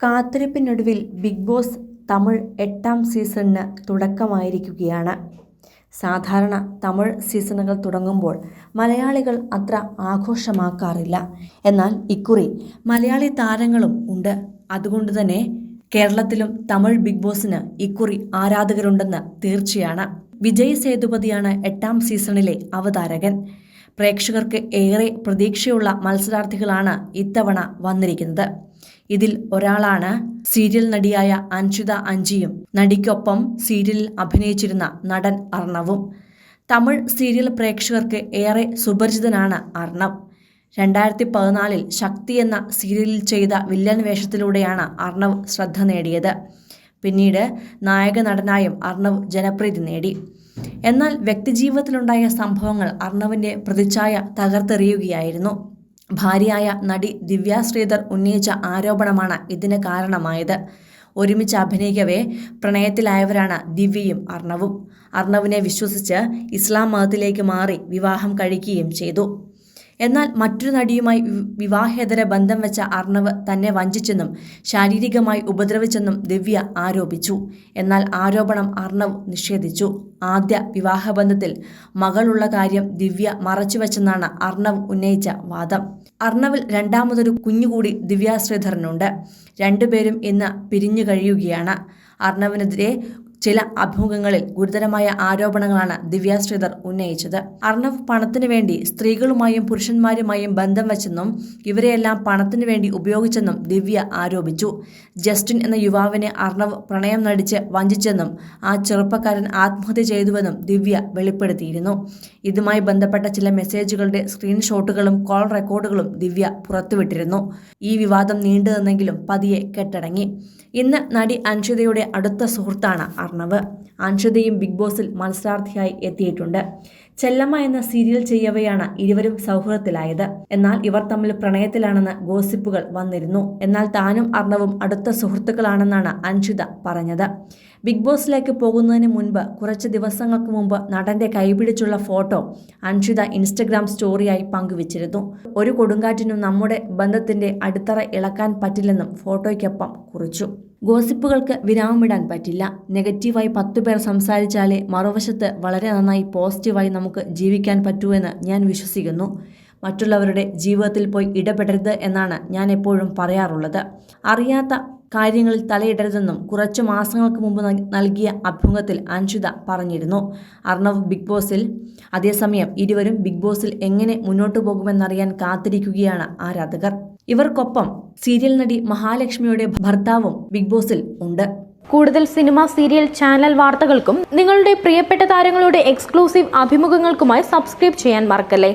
കാത്തിരിപ്പിനൊടുവിൽ big boss Tamil എട്ടാം സീസണിന് തുടക്കമായിരിക്കുകയാണ്. സാധാരണ തമിഴ് സീസണുകൾ തുടങ്ങുമ്പോൾ മലയാളികൾ അത്ര ആഘോഷമാക്കാറില്ല. എന്നാൽ ഇക്കുറി മലയാളി താരങ്ങളും ഉണ്ട്. അതുകൊണ്ട് തന്നെ കേരളത്തിലും തമിഴ് ബിഗ് ബോസിന് ഇക്കുറി ആരാധകരുണ്ടെന്ന് തീർച്ചയാണ്. വിജയ് സേതുപതിയാണ് എട്ടാം സീസണിലെ അവതാരകൻ. പ്രേക്ഷകർക്ക് ഏറെ പ്രതീക്ഷയുള്ള മത്സരാർത്ഥികളാണ് ഇത്തവണ വന്നിരിക്കുന്നത്. ഇതിൽ ഒരാളാണ് സീരിയൽ നടിയായ അൻഷിത അഞ്ചിയും. നടിക്കൊപ്പം സീരിയലിൽ അഭിനയിച്ചിരുന്ന നടൻ അർണവും. തമിഴ് സീരിയൽ പ്രേക്ഷകർക്ക് ഏറെ സുപരിചിതനാണ് അർണവ് രണ്ടായിരത്തി പതിനാലിൽ ശക്തി എന്ന സീരിയലിൽ ചെയ്ത വില്ലൻ വേഷത്തിലൂടെയാണ് അർണവ് ശ്രദ്ധ നേടിയത്. പിന്നീട് നായക നടനായും അർണവ് ജനപ്രീതി നേടി. എന്നാൽ വ്യക്തിജീവിതത്തിലുണ്ടായ സംഭവങ്ങൾ അർണവിന്റെ പ്രതിച്ഛായ തകർത്തെറിയുകയായിരുന്നു. ഭാര്യയായ നടി ദിവ്യ ശ്രീധർ ഉന്നയിച്ച ആരോപണമാണ് ഇതിന് കാരണമായത്. ഒരുമിച്ച് അഭിനയിക്കവേ പ്രണയത്തിലായവരാണ് ദിവ്യയും അർണവും. അർണവിനെ വിശ്വസിച്ച് ഇസ്ലാം മതത്തിലേക്ക് മാറി വിവാഹം കഴിക്കുകയും ചെയ്തു. എന്നാൽ മറ്റൊരു നടിയുമായി വിവാഹേതര ബന്ധം വെച്ച അർണവ് തന്നെ വഞ്ചിച്ചെന്നും ശാരീരികമായി ഉപദ്രവിച്ചെന്നും ദിവ്യ ആരോപിച്ചു. എന്നാൽ ആരോപണം അർണവ് നിഷേധിച്ചു. ആദ്യ വിവാഹബന്ധത്തിൽ മകളുള്ള കാര്യം ദിവ്യ മറച്ചുവെച്ചെന്നാണ് അർണവ് ഉന്നയിച്ച വാദം. അർണവിൽ രണ്ടാമതൊരു കുഞ്ഞുകൂടി ദിവ്യ ശ്രീധരനുണ്ട് രണ്ടുപേരും ഇന്ന് പിരിഞ്ഞു കഴിയുകയാണ്. അർണവിനെതിരെ ചില അഭിമുഖങ്ങളിൽ ഗുരുതരമായ ആരോപണങ്ങളാണ് ദിവ്യ ശ്രീധർ ഉന്നയിച്ചത്. അർണവ് പണത്തിനു വേണ്ടി സ്ത്രീകളുമായും പുരുഷന്മാരുമായും ബന്ധം വെച്ചെന്നും ഇവരെയെല്ലാം പണത്തിനു വേണ്ടി ഉപയോഗിച്ചെന്നും ദിവ്യ ആരോപിച്ചു. ജസ്റ്റിൻ എന്ന യുവാവിനെ അർണവ് പ്രണയം നടിച്ച് വഞ്ചിച്ചെന്നും ആ ചെറുപ്പക്കാരൻ ആത്മഹത്യ ചെയ്തുവെന്നും ദിവ്യ വെളിപ്പെടുത്തിയിരുന്നു. ഇതുമായി ബന്ധപ്പെട്ട ചില മെസ്സേജുകളുടെ സ്ക്രീൻഷോട്ടുകളും കോൾ റെക്കോർഡുകളും ദിവ്യ പുറത്തുവിട്ടിരുന്നു. ഈ വിവാദം നീണ്ടു നിന്നെങ്കിലും പതിയെ കെട്ടടങ്ങി. ഇന്ന് നടി അൻഷിതയുടെ അടുത്ത സുഹൃത്താണ് അൻഷിതയും ബിഗ് ബോസിൽ മത്സരാർത്ഥിയായി എത്തിയിട്ടുണ്ട്. ചെല്ലമ്മ എന്ന സീരിയൽ ചെയ്യവെയാണ് ഇരുവരും സൗഹൃദത്തിലായത്. എന്നാൽ ഇവർ തമ്മിൽ പ്രണയത്തിലാണെന്ന് ഗോസിപ്പുകൾ വന്നിരുന്നു. എന്നാൽ താനും അർണവും അടുത്ത സുഹൃത്തുക്കളാണെന്നാണ് അൻഷിത പറഞ്ഞത്. ബിഗ് ബോസിലേക്ക് പോകുന്നതിന് മുൻപ് കുറച്ച് ദിവസങ്ങൾക്ക് മുമ്പ് നടന്റെ കൈപിടിച്ചുള്ള ഫോട്ടോ അൻഷിത ഇൻസ്റ്റഗ്രാം സ്റ്റോറിയായി പങ്കുവച്ചിരുന്നു. ഒരു കൊടുങ്കാറ്റിനും നമ്മുടെ ബന്ധത്തിന്റെ അടിത്തറ ഇളക്കാൻ പറ്റില്ലെന്നും ഫോട്ടോയ്ക്കൊപ്പം കുറിച്ചു. ഗോസിപ്പുകൾക്ക് വിരാമമിടാൻ പറ്റില്ല. നെഗറ്റീവായി പത്തു പേർ സംസാരിച്ചാലേ മറുവശത്ത് വളരെ നന്നായി പോസിറ്റീവായി നമുക്ക് ജീവിക്കാൻ പറ്റൂ എന്ന് ഞാൻ വിശ്വസിക്കുന്നു. മറ്റുള്ളവരുടെ ജീവിതത്തിൽ പോയി ഇടപെടരുത് എന്നാണ് ഞാൻ എപ്പോഴും പറയാറുള്ളത്. അറിയാത്ത കാര്യങ്ങളിൽ തലയിടരുതെന്നും കുറച്ച് മാസങ്ങൾക്ക് മുമ്പ് നൽ- നൽകിയ അഭിമുഖത്തിൽ അൻഷിത പറഞ്ഞിരുന്നു. അർണവ് ബിഗ് ബോസിൽ അതേസമയം ഇരുവരും ബിഗ് ബോസിൽ എങ്ങനെ മുന്നോട്ടു പോകുമെന്നറിയാൻ കാത്തിരിക്കുകയാണ് ആരാധകർ. ഇവർക്കൊപ്പം സീരിയൽ നടി മഹാലക്ഷ്മിയുടെ ഭർത്താവും ബിഗ് ബോസിൽ ഉണ്ട്. കൂടുതൽ സിനിമ സീരിയൽ ചാനൽ വാർത്തകൾക്കും നിങ്ങളുടെ പ്രിയപ്പെട്ട താരങ്ങളുടെ എക്സ്ക്ലൂസീവ് അഭിമുഖങ്ങൾക്കുമായി സബ്സ്ക്രൈബ് ചെയ്യാൻ മറക്കല്ലേ?